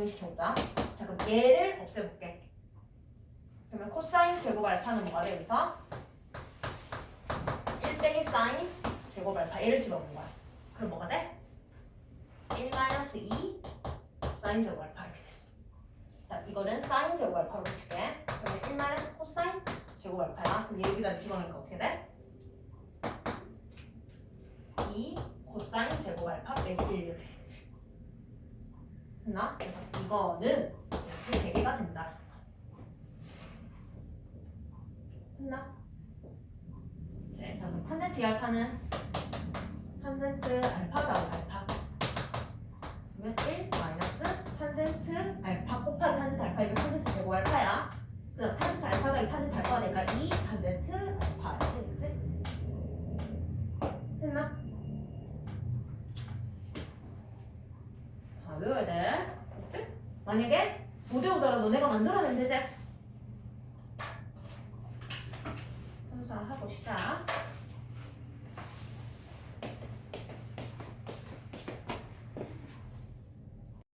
적용시켜보자. 자, 그럼 얘를 없애볼게. 그러면 코사인 제곱 알파는 뭐가 돼, 여기서? 1 빼기 사인 제곱 알파. 얘를 집어넣는 거야. 그럼 뭐가 돼? 1 마이너스 2 사인 제곱 알파 이렇게 돼. 자, 이거는 사인 제곱 알파로 칠게. 그러면 1 마이너스 코사인 제곱 알파야. 그럼 얘 여기다 집어넣으니까 어떻게 돼? 2 코사인 제곱 알파 빼기 1 이렇게 됐나? 그래서 이거는 이렇게 세 개가 된다. 됐나? 이제 자, 그럼 탄젠트 알파는 탄젠트 알파가 알파. 그러면 1 마이너스 탄젠트 알파 곱하기 탄젠트 알파 이거 탄젠트 제곱 알파야. 그래서 탄젠트 알파가 이 탄젠트 알파가 되니까 2 탄젠트 알파 이렇게 되겠지? 됐나? 자, 외워야 돼. 만약에 못 외우다가 너네가 만들어내면 되지? 3, 4 하고 시작.